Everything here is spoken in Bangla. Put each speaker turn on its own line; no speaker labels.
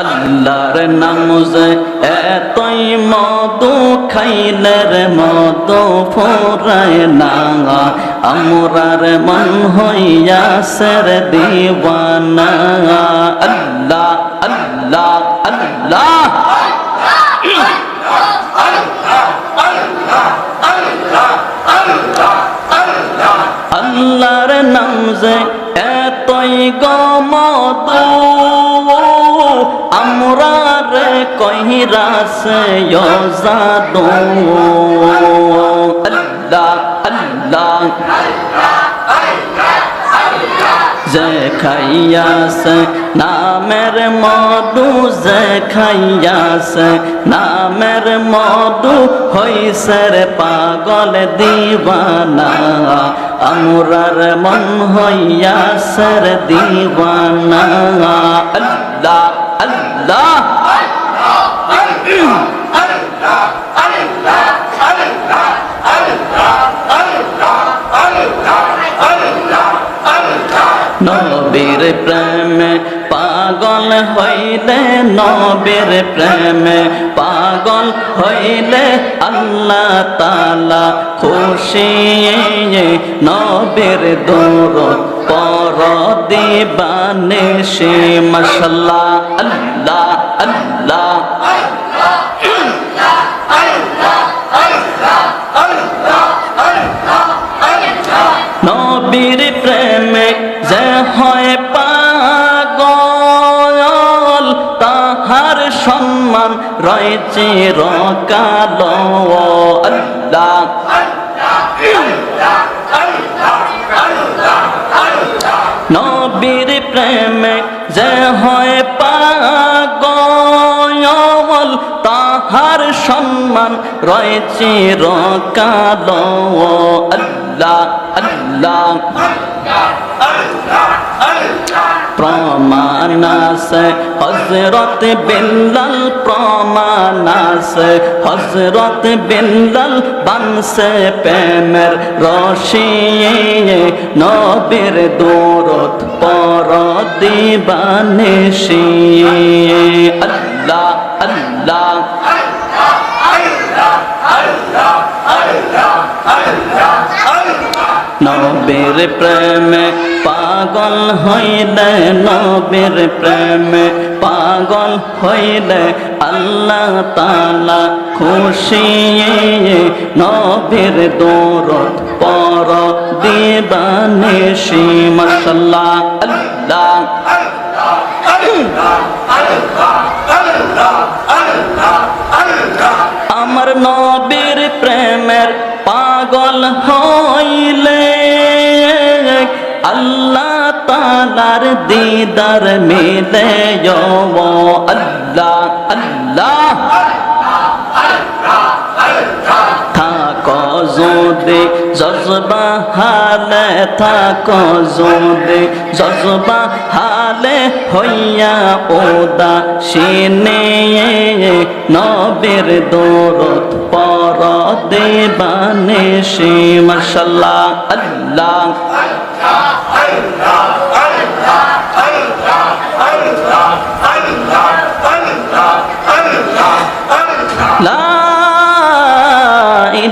আল্লাহর নাম যে এতই মধু খাইলের মধু ফোরায় না। আমরার মন হইয়াসের দিওয়ানা। আল্লাহ আল্লাহ আল্লাহ। আল্লাহর নাম যে এতই আমরা কহিরাসে জাদু। আল্লাহ আল্লাহ যে খাইয়াছে নামের মধু যে খাইয়াছে নামের মধু হইছে রে পাগল দিবানা আমরার মন হইয়াছে রে দিবানা নবীর প্রেমে পাগল হইলে নবীর প্রেমে পাগল হইলে আল্লাহ তালা খুশি। নবীর দৌরত পর দিবানে সে মশাল্লা আল্লাহ আল্লাহ। হয় পাগল, তাহার সম্মান রয়েছে রকাল। আল্লাহ। নবীর প্রেমে যে হয় পাগল, তাহার সম্মান রয়েছে রকাল। আল্লাহ। আছে হজরত বিল্লাল প্রমাণ আছে হজরত বিল্লাল বানসে প্রেমের রশি নবীর দৌরত পর দিবানিশি। নবীর প্রেমে পাগল হইলে নবীর প্রেমে পাগল হইলে আল্লাহ তালা খুশি নবীর দৌরত পর আল্লাহ আমার নবীর প্রেমের পাগল হইলে দিদার মিলে আল্লাহ আল্লাহ। থাকো যদি জজবা হালে থাকো যদি জজবা হালে হইয়া ওদা সিনে নবীর দৌরত পর দেবানে সে, মশাল্লাহ, আল্লাহ।